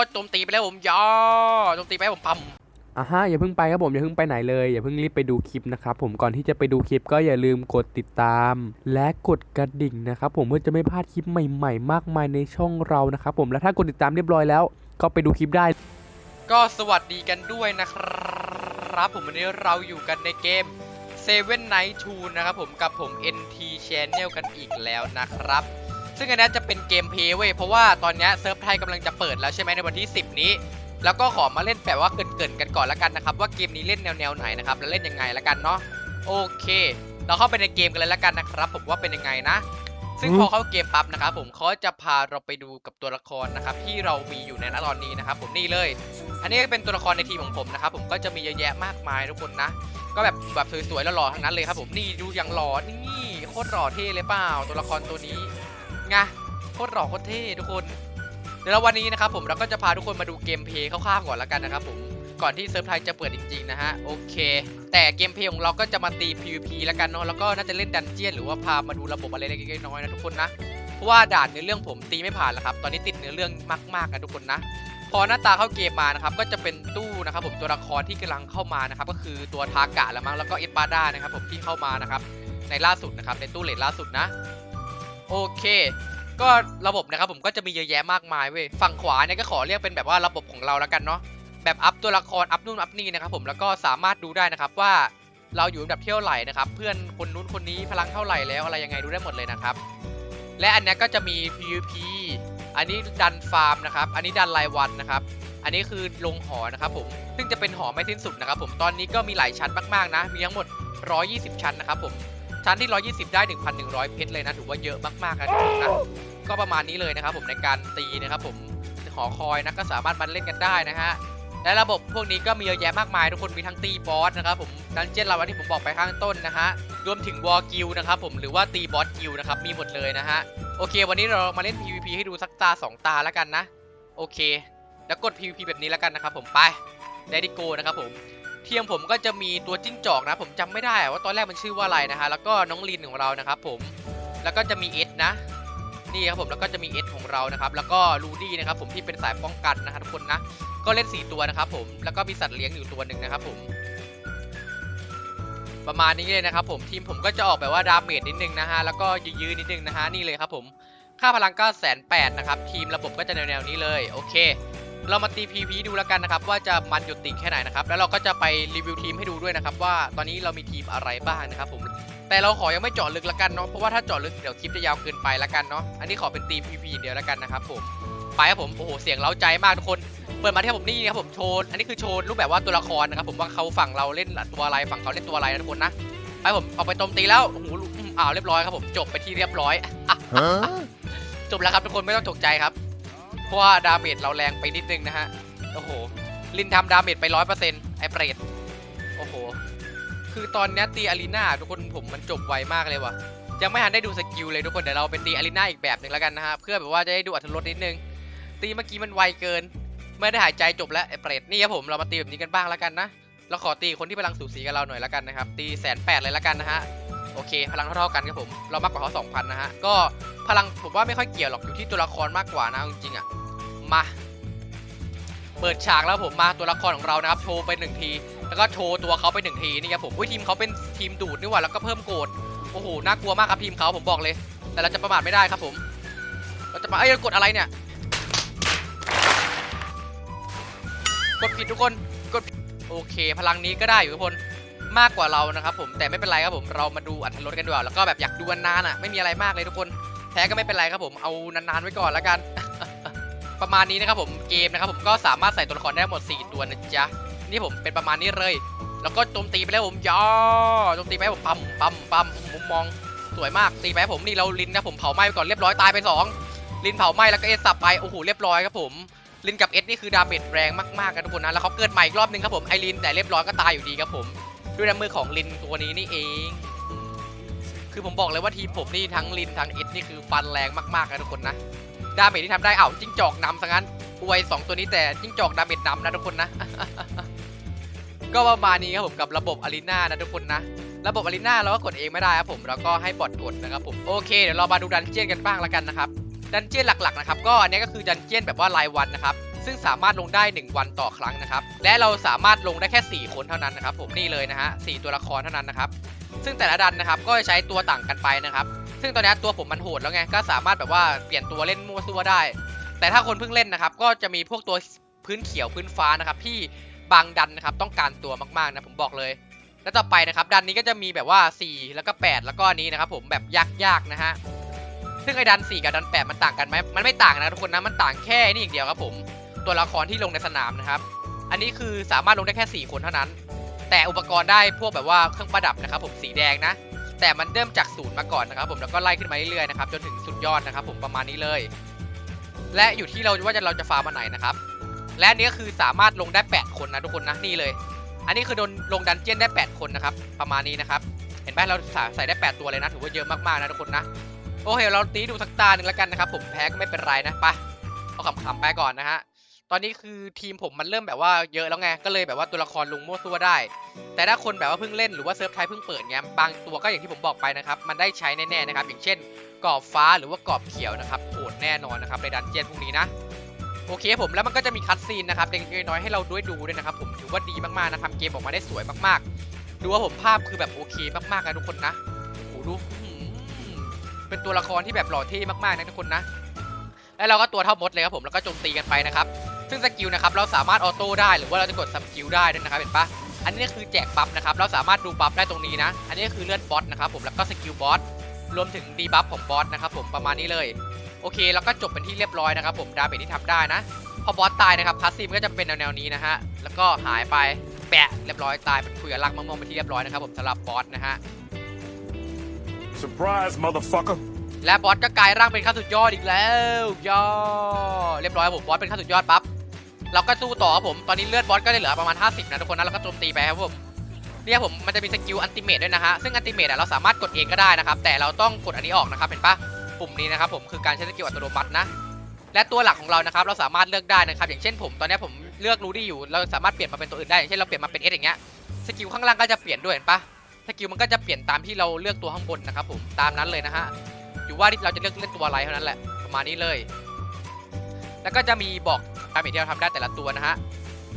ก็โจมตีไปแล้วผมย่อโจมตีไปแล้วผมปั๊มอะฮะอย่าเพิ่งไปครับผมอย่าเพิ่งไปไหนเลยอย่าเพิ่งรีบไปดูคลิปนะครับผมก่อนที่จะไปดูคลิปก็อย่าลืมกดติดตาม และกดกระดิ่งนะครับผมเพื่อจะไม่พลาดคลิปใหม่ๆ มากมายในช่องเรานะครับผมและถ้ากดติดตามเรียบร้อยแล้ว ก็ไปดูคลิปได้ ก็สวัสดีกันด้วยนะครับ ผมวันนี้เราอยู่กันในเกม Seven Night 2นะครับผมกับผม NT Channel กันอีกแล้วนะครับ ซึ่งอันนี้จะเป็นเกมเพย์เว้ยเพราะว่าตอนนี้เซิร์ฟไทยกำลังจะเปิดแล้วใช่ไหมในวันที่ 10 นี้ แล้วก็ขอมาเล่นแบบว่าเกินๆกันก่อนละกันนะครับว่าเกมนี้เล่นแนวๆไหนนะครับแล้วเล่นยังไงละกันเนาะโอเค เราเข้าไปในเกมกันเลยละกันนะครับ ผมว่าเป็นยังไงนะ ซึ่งพอเข้าเกมปั๊บนะครับผมเขาจะพาเราไปดูกับตัวละครนะครับที่เรามีอยู่ในตอนนี้นะครับ ผมนี่เลย อันนี้ก็เป็นตัวละครในทีมของผมนะครับผมก็จะมีเยอะแยะมากมายทุกคนนะ ก็แบบแบบสวยๆแล้วหล่อทั้งนั้นเลยครับ ผมนี่ดูอย่างหล่อนี่โคตรหล่อเท่เลยเปล่าตัวละครตัวนี้ ไงโคตรหล่อโคตรเท่ทุกคน เดี๋ยวเราวันนี้นะครับผมเราก็จะพาทุกคนมาดูเกมเพย์คร่าวๆก่อนละกันนะครับผมก่อนที่เซิร์ฟไทยจะเปิดจริงๆนะฮะโอเค แต่เกมเพย์ของเราก็จะมาตี PVP ละกันเนาะแล้วก็น่าจะเล่นดันเจียนหรือว่าพามาดูระบบอะไรเล็กๆน้อยๆนะทุกคนนะเพราะว่าด่านเนื้อเรื่องผมตีไม่ผ่านแล้วครับตอนนี้ติดเนื้อเรื่องมากๆนะทุกคนนะพอหน้าตาเข้าเกมมานะครับก็จะเป็นตู้นะครับผมตัวละครที่กำลังเข้ามานะครับก็คือตัวทากะละมั้งแล้วก็เอสปาด้านะครับผมที่เข้ามานะครับในล่าสุดนะครับในตู้เลทล่าสุดนะ โอเค ก็ระบบนะครับผมก็จะมีเยอะแยะมากมายเว้ยฝั่งขวาเนี่ยก็ขอเรียกเป็นแบบว่าระบบของเราแล้วกันเนาะแบบอัพตัวละครอัพนู่นอัพนี่นะครับผมแล้วก็สามารถดูได้นะครับว่าเราอยู่อันดับเที่ยวไหร่นะครับเพื่อนคนนู้นคนนี้พลังเท่าไหร่แล้วอะไรยังไงดูได้หมดเลยนะครับ และอันเนี้ยก็จะมี PVP อันนี้ดันฟาร์มนะครับ อันนี้ดันรายวันนะครับ อันนี้คือลงหอนะครับผมซึ่งจะเป็นหอไม่สิ้นสุดนะครับผมตอนนี้ก็มีหลายชั้นมากๆนะ มีทั้งหมด 120 ชั้นนะครับผม ชั้นที่ 120 ได้ 1,100 เพชรเลยนะ ถือว่าเยอะมากๆนะทุกคนนะ ก็ประมาณนี้เลยนะครับผมในการตีนะครับผมหอคอยนะก็สามารถมาเล่นกันได้นะฮะ และระบบพวกนี้ก็มีเยอะแยะมากมาย ทุกคนมีทั้งตีบอสนะครับผมดันเจี้ยนเราวันที่ผมบอกไปข้างต้นนะฮะ รวมถึงวอลกิลนะครับผมหรือว่าตีบอสกิลนะครับมีหมดเลยนะฮะ โอเค วันนี้เรามาเล่น PVP ให้ดูสักตา 2 ตาแล้วกันนะ โอเค แล้วกด PVP แบบนี้แล้วกันนะครับผมไปไดดิโกนะครับผม เทียมผมก็จะมีตัวจิ้งจอกนะ ผมจำไม่ได้ว่าตอนแรกมันชื่อว่าอะไรนะฮะแล้วก็น้องลินของเรานะครับผมแล้วก็จะมีเอสนะนี่ครับผมแล้วก็จะมีเอสของเรานะครับแล้วก็ลูดี้นะครับผมที่เป็นสายป้องกันนะครับทุกคนนะก็เล่น 4 ตัวนะครับผมแล้วก็มีสัตว์เลี้ยงอยู่ตัวหนึ่งนะครับผมประมาณนี้เลยนะครับผมทีมผมก็จะออกแบบว่าดาเมจนิดนึงนะฮะแล้วก็ยื้อๆนิดนึงนะฮะนี่เลยครับผมค่าพลังก็แสนแปดนะครับทีมระบบก็จะแนวๆนี้เลยโอเค เรามาตี PVP ดูแล้วกันนะครับว่าจะมันหยุดติ่งแค่ไหนนะครับแล้วเราก็จะไปรีวิวทีมให้ดูด้วยนะครับว่าตอนนี้เรามีทีมอะไรบ้างนะครับผมแต่เราขอยังไม่เจาะลึกละกันเนาะเพราะว่าถ้าเจาะลึกเดี๋ยวคลิปจะยาวเกินไปละกันเนาะอันนี้ขอเป็นทีม PVP เดียวละกันนะครับผมไปครับผมโอ้โหเสียงเร้าใจมากทุกคนเปิดมาที่ผมนี่นะครับผมโชว์อันนี้คือโชว์รูปแบบว่าตัวละครนะครับผมว่าเขาฝั่งเราเล่นตัวอะไรฝั่งเขาเล่นตัวอะไรนะทุกคนนะไปผมเอาไปโจมตีแล้วโอ้โหอืมอ้าวเรียบร้อยครับผมจบไปที่เรียบร้อยอะ Huh? จบแล้วครับทุกคนไม่ต้องตกใจครับ เพราะว่าดาเมจเราแรงไปนิดนึงนะฮะ โอ้โห ลินทำดาเมจไปร้อยเปอร์เซ็นต์ไอเปรตโอ้โห คือตอนนี้ตีอารีนาทุกคนผมมันจบไวมากเลยว่ะ ยังไม่ทันได้ดูสกิลเลยทุกคน เดี๋ยวเราไปตีอารีนาอีกแบบหนึ่งแล้วกันนะฮะ เพื่อแบบว่าจะได้ดูอัตรสนิดนึง ตีเมื่อกี้มันไวเกิน ไม่ได้หายใจจบแล้วไอ้เปรตนี่ครับผม เรามาตีแบบนี้กันบ้างแล้วกันนะ เราขอตีคนที่พลังสูสีกับเราหน่อยแล้วกันนะครับ ตีแสนแปดเลยแล้วกันนะฮะโอเค พลังเท่าๆกันครับผม เรามากกว่าเขาสองพันนะฮะ ก็พลังผมว่าไม่ค่อยเกี่ยวหรอกอยู่ที่ตัวละครมากกว่านะจริงๆอะ มาเปิดฉากแล้วผมมาตัวละครของเรานะครับโชว์ไปหนึ่งที แล้วก็โชว์ตัวเขาไปหนึ่งทีนี่ครับผมอุ้ยทีมเขาเป็นทีมดูดนี่หว่าแล้วก็เพิ่มโกรธโอ้โหน่ากลัวมากครับทีมเขาผมบอกเลย แต่เราจะประมาทไม่ได้ครับผมเราจะมาเอ้ยกดอะไรเนี่ยกดผิดทุกคนกดผิดโอเค พลังนี้ก็ได้อยู่ทุกคนมากกว่าเรานะครับผมแต่ไม่เป็นไรครับผมเรามาดูอัตรถรสกันดีกว่าแล้วก็แบบอยากดูนานๆอะไม่มีอะไรมากเลยทุกคนแพ้ก็ไม่เป็นไรครับผมเอานานๆไว้ก่อนแล้วกัน ประมาณนี้นะครับผมเกมนะครับผมก็สามารถใส่ตัวละครได้หมด 4 ตัวนะจ๊ะนี่ผมเป็นประมาณนี้เลย แล้วก็โจมตีไปแล้วผมย่อโจมตีไปผมปั๊มปั๊มปั๊มมุมมองสวยมากตีไปผมนี่เราลินนะผมเผาไหม้ไปก่อนเรียบร้อยตายไปสองลินเผาไหม้แล้วก็เอสสับไปโอ้โหเรียบร้อยครับผมลินกับเอสนี่คือดาเมจแรงมากๆกันทุกคนนะแล้วเขาเกิดใหม่อีกรอบนึงครับผมไอลินแต่เรียบร้อยก็ตายอยู่ดีครับผม ด้วยน้ำมือของลินตัวนี้นี่เอง คือผมบอกเลยว่าทีมผมนี่ทั้งลินทั้งเอสนี่คือฟันแรงมากๆนทุกคนนะ ดาเมจที่ทำได้เอ้าจิ้งจอกนำซะงั้นอวยสองตัวนี้แต่จิ้งจอกดาเมจนำนะทุกคนนะ ก็ประมาณนี้ครับผมกับระบบอารีนานะทุกคนนะ ระบบอารีนาเราก็กดเองไม่ได้ครับผมเราก็ให้บอทกดนะครับผมโอเคเดี๋ยวเรามาดูดันเจียนกันบ้างแล้วกันนะครับดันเจียนหลักๆนะครับก็อันนี้ก็คือดันเจียนแบบว่ารายวันนะครับซึ่งสามารถลงได้ 1 วันต่อครั้งนะครับ และเราสามารถลงได้แค่ 4 คนเท่านั้นนะครับ ผมนี่เลยนะฮะสตัวละครเท่านั้นนะครับ ซึ่งแต่ละดันนะครับก็จะใช้ตัวต่างกันไปนะครับ ซึ่งตอนนี้ตัวผมมันโหดแล้วไงก็สามารถแบบว่าเปลี่ยนตัวเล่นมั่วซั่วได้ แต่ถ้าคนเพิ่งเล่นนะครับ ก็จะมีพวกตัวพื้นเขียวพื้นฟ้านะครับที่บางดันนะครับต้องการตัวมากๆนะผมบอกเลย แล้วต่อไปนะครับดันนี้ก็จะมีแบบว่า 4 แล้วก็ 8 แล้วก็อันนี้นะครับผมแบบยากๆนะฮะซึ่งไอ้ดัน 4 กับดัน 8 มันต่างกันไหมมันไม่ต่างนะทุกคนนะมันต่างแค่นี่อย่างเดียวครับผมตัวละครที่ลงในสนามนะครับอันนี้คือสามารถลงได้แค่ 4 คนเท่านั้น แต่อุปกรณ์ได้พวกแบบว่าเครื่องประดับนะครับผมสีแดงนะ แต่มันเริ่มจากศูนย์มาก่อนนะครับผมแล้วก็ไล่ขึ้นมาเรื่อยๆนะครับจนถึงสุดยอดนะครับผมประมาณนี้เลย และอยู่ที่เราว่าจะเราจะฟาร์มมาไหนนะครับ และนี้ก็คือสามารถลงได้ 8 คนนะทุกคนนะนี่เลย อันนี้คือโดนลงดันเจียนได้ 8 คนนะครับประมาณนี้นะครับเห็นไหมเราใส่ได้ 8 ตัวเลยนะถือว่าเยอะมากๆนะทุกคนนะโอเคเราตีดูสักตาหนึ่งแล้วกันนะครับผมแพ้ก็ไม่เป็นไรนะไปเอาขำๆไปก่อนนะฮะ ตอนนี้คือทีมผมมันเริ่มแบบว่าเยอะแล้วไง ก็เลยแบบว่าตัวละครลุงโม่ซัวได้ แต่ถ้าคนแบบว่าเพิ่งเล่นหรือว่าเซิร์ฟไทยเพิ่งเปิดเงี้ยบางตัวก็อย่างที่ผมบอกไปนะครับ มันได้ใช้แน่ๆนะครับ อย่างเช่นกรอบฟ้าหรือว่ากรอบเขียวนะครับโหดแน่นอนนะครับในดันเจียนพวกนี้นะโอเคผมแล้วมันก็จะมีคัตซีนนะครับเล็กๆน้อยๆให้เราด้วยดูด้วยนะครับผมถือว่าดีมากๆนะทำเกมออกมาได้สวยมากๆ ดูว่าผมภาพคือแบบโอเคมากๆนะทุกคนนะโอ้โหดูเป็นตัวละครที่แบบหล่อเท่มากๆนะทุกคนนะแล้วเราก็ตัวเท่ามดเลยครับผมแล้วก็โจมตีกันไปนะครับ ซึ่งสกิลนะครับเราสามารถออโต้ได้หรือว่าเราจะกดซับสกิลได้ด้วยนะครับเห็นปะอันนี้คือแจกบัฟนะครับเราสามารถดูบัฟได้ตรงนี้นะ อันนี้คือเลื่อนบอสนะครับผมแล้วก็สกิลบอสรวมถึงดีบัฟของบอสนะครับผมประมาณนี้เลยโอเคแล้วก็จบเป็นที่เรียบร้อยนะครับผมดาเมจที่ทำได้นะ พอบอสตายนะครับพาสซีฟก็จะเป็นแนวๆนี้นะฮะแล้วก็หายไปแปะเรียบร้อยตายเป็นคุยกับลักมะม่วงไปนที่เรียบร้อยนะครับผมสำหรับบอสนะฮะ Surprise, motherfucker. และบอสก็กลายร่างเป็นขั้นสุดยอดอีกแล้วย่อเรียบร้อยครับผมบอสเป็นขั้นสุดยอดปั๊บ เราก็สู้ต่อครับผม ตอนนี้เลือดบอสก็ได้เหลือประมาณ 50 นะทุกคนนะ แล้วก็โจมตีไปครับผม เนี่ยผมมันจะมีสกิลอันติเมทด้วยนะฮะ ซึ่งอันติเมทเราสามารถกดเองก็ได้นะครับ แต่เราต้องกดอันนี้ออกนะครับ เห็นปะปุ่มนี้นะครับผม คือการใช้สกิลอัตโนมัตินะ และตัวหลักของเรานะครับ เราสามารถเลือกได้นะครับ อย่างเช่นผมตอนนี้ผมเลือกรูดี้อยู่ เราสามารถเปลี่ยนมาเป็นตัวอื่นได้ อย่างเช่นเราเปลี่ยนมาเป็นเอสอย่างเงี้ย สกิลข้างล่างก็จะเปลี่ยนด้วยเห็นปะสกิลมันก็จะเปลี่ยนตามที่เราเลือกตัวข้างบนนะครับผม ตามนั้นเลยนะฮะ อยู่ว่าที่เราจะเลือกเล่นตัวอะไรเท่านั้นแหละ ประมาณนี้เลย แล้วก็จะมีบอกดาเมจที่เราทำได้แต่ละตัวนะฮะ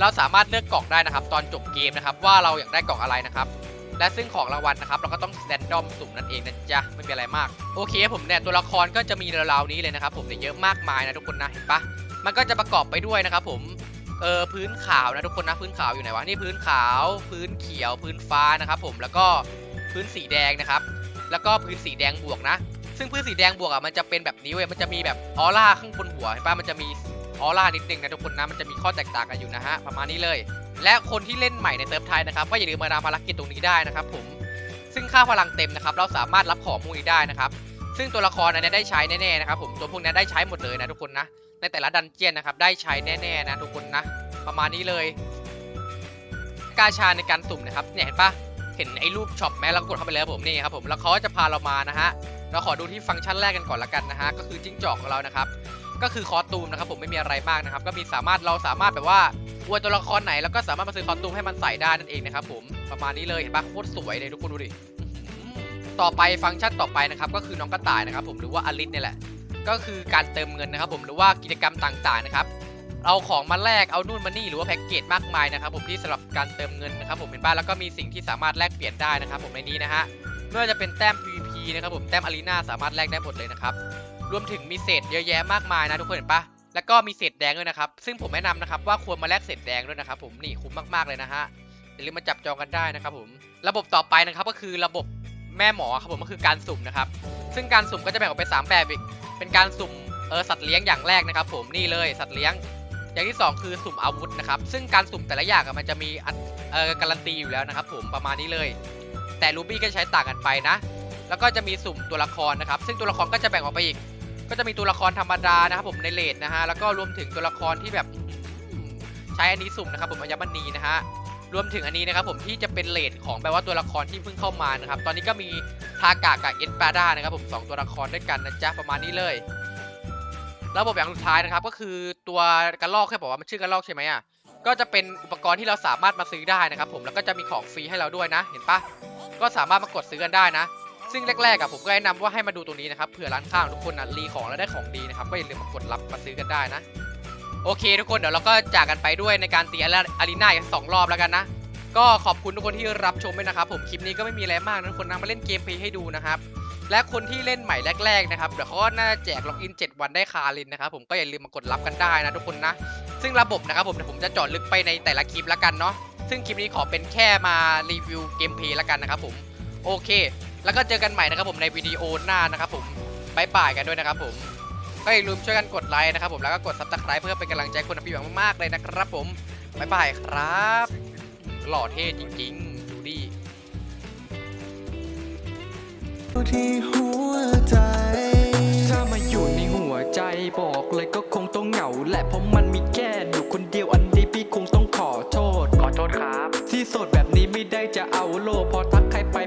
เราสามารถเลือกกล่องได้นะครับ ตอนจบเกมนะครับ ว่าเราอยากได้กล่องอะไรนะครับ และซึ่งของรางวัลนะครับ เราก็ต้องแรนดอมสุ่มนั่นเองนะจ๊ะไม่มีอะไรมาก โอเคผมเนี่ยตัวละครก็จะมีราวๆนี้เลยนะครับ ผมเนี่ยเยอะมากมายนะทุกคนนะเห็นปะมันก็จะประกอบไปด้วยนะครับผมเออพื้นขาวนะทุกคนนะพื้นขาวอยู่ไหนวะนี่พื้นขาว พื้นเขียว พื้นฟ้านะครับ ผมแล้วก็พื้นสีแดงนะครับ แล้วก็พื้นสีแดงบวกนะ ซึ่งพื้นสีแดงบวกอะมันจะเป็นแบบนี้เว้ยมันจะมีแบบออร่าข้างบนหัวเห็นปะมันจะมีออร่านิดนึงนะทุกคนนะมันจะมีข้อแตกต่างกันอยู่นะฮะประมาณนี้เลย และคนที่เล่นใหม่ในเซิร์ฟไทยนะครับก็อย่าลืมมาทำภารกิจตรงนี้ได้นะครับผมซึ่งค่าพลังเต็มนะครับเราสามารถรับของพวกนี้ได้นะครับซึ่งตัวละครอันนี้ได้ใช้แน่ๆนะครับผมตัวพวกนี้ได้ใช้หมดเลยนะทุกคนนะในแต่ละดันเจียนนะครับได้ใช้แน่ๆนะทุกคนนะประมาณนี้เลยกาชาในการสุ่มนะครับเนี่ยเห็นปะเห็นไอ้รูปช็อปไหมเรากดเข้าไปเลยครับผมนี่ครับผมแล้วเขาจะพาเรามานะฮะ เราขอดูที่ฟังก์ชันแรกกันก่อนละกันนะฮะก็คือจิ้งจอกของเรานะครับก็คือคอตูมนะครับผมไม่มีอะไรมากนะครับ ก็มีสามารถเราสามารถแบบว่าอวยตัวละครไหนแล้วก็สามารถมาซื้อคอตูมให้มันใส่ได้นั่นเองนะครับผมประมาณนี้เลยเห็นปะโคตรสวยเลยทุกคนดูดิต่อไปฟังก์ชันต่อไปนะครับก็คือน้องกระต่ายนะครับผมหรือว่าอลิสเนี่ยแหละ ก็คือการเติมเงินนะครับผมหรือว่ากิจกรรมต่างๆนะครับเอาของมาแลกเอานู่นมานี่หรือว่าแพ็กเกจมากมายนะครับผมที่สำหรับการเติมเงินนะครับผมเห็นบ้านแล้วก็มีสิ่งที่สามารถแลกเปลี่ยนได้นะครับผมในนี้นะฮะไม่ว่าจะเป็นแต้ม PVP นะครับผมแต้มอารีนาสามารถแลกได้หมดเลยนะครับ รวมถึงมีเศษเยอะแยะมากมายนะทุกคนเห็นปะแล้วก็มีเศษแดงด้วยนะครับ ซึ่งผมแนะนำนะครับว่าควรมาแลกเศษแดงด้วยนะครับ ผมนี่คุ้มมากๆเลยนะฮะอย่าลืมมาจับจองกันได้นะครับ ผม ระบบต่อไปนะครับก็คือระบบแม่หมอครับผมก็คือการสุ่มนะครับ ซึ่งการสุ่มก็จะแบ่งออกเป็น3แบบอีก เป็นการสุ่มเออสัตว์เลี้ยงอย่างแรกนะครับ ผมนี่เลยสัตว์เลี้ยง อย่างที่ 2 คือสุ่มอาวุธนะครับ ซึ่งการสุ่มแต่ละอย่างมันจะมีเออการันตีอยู่แล้วนะครับ ผมประมาณนี้เลย แต่รูบี้ก็ใช้ต่างกันไปนะ แล้วก็จะมีสุ่มตัวละครนะครับ ซึ่งตัวละครก็จะแบ่งออกไปอีก ก็จะมีตัวละครธรรมดานะครับผมในเลดนะฮะ แล้วก็รวมถึงตัวละครที่แบบใช้อันนี้สุ่มนะครับผมอัญมณีนะฮะ รวมถึงอันนี้นะครับผมที่จะเป็นเลทของแบบว่าตัวละครที่เพิ่งเข้ามานะครับ ตอนนี้ก็มีทากากับเอ็นปาด้านะครับผมสองตัวละครด้วยกันนะจ๊ะประมาณนี้เลย ระบบอย่างสุดท้ายนะครับ ก็คือตัวกระลอกแค่บอกว่ามันชื่อกระลอกใช่ไหมอะ ก็จะเป็นอุปกรณ์ที่เราสามารถมาซื้อได้นะครับผม แล้วก็จะมีของฟรีให้เราด้วยนะ เห็นปะก็สามารถมากดซื้อกันได้นะ ซึ่งแรกๆอะผมก็แนะนำว่าให้มาดูตรงนี้นะครับเผื่อร้านค้างทุกคนนะรีของแล้วได้ของดีนะครับก็อย่าลืมมากดรับมาซื้อกันได้นะ โอเค ทุกคนเดี๋ยวเราก็จากกันไปด้วยในการตีอารีนาอีกสองรอบแล้วกันนะ ก็ขอบคุณทุกคนที่รับชมด้วยนะครับผมคลิปนี้ก็ไม่มีอะไรมากนะทุกคนนะมาเล่นเกมเพย์ให้ดูนะครับและคนที่เล่นใหม่แรก ๆนะครับเดี๋ยวเขาก็น่าแจกล็อกอิน 7 วันได้คารินนะครับผมก็อย่าลืมมากดรับกันได้นะทุกคนนะ ซึ่งระบบนะครับผมเดี๋ยวผมจะเจาะลึกไปในแต่ละคลิปแล้วกันเนาะซึ่งคลิปนี้ขอเป็นแค่มารีวิวเกมเพย์แล้วกันนะครับผมโอเค แล้วก็เจอกันใหม่นะครับผมในวิดีโอหน้านะครับผมบายบายกันด้วยนะครับผมก็อย่าลืมช่วยกันกดไลค์นะครับผมแล้วก็กดซับสไคร b e เพื่อเป็นกำลังใจคนพี่แบบมากๆเลยนะครับผมบายบายครับ หล่อเท่จริงๆ ดูดิที่หัวใจ ถ้ามาอยู่ในหัวใจบอกเลยก็คงต้องเหงาแหละเพราะมันมีแค่อยู่คนเดียวอันนี้พี่คงต้องขอโทษ ขอโทษครับ ที่โสดแบบนี้ไม่ได้จะเอาโลกพอทักใคร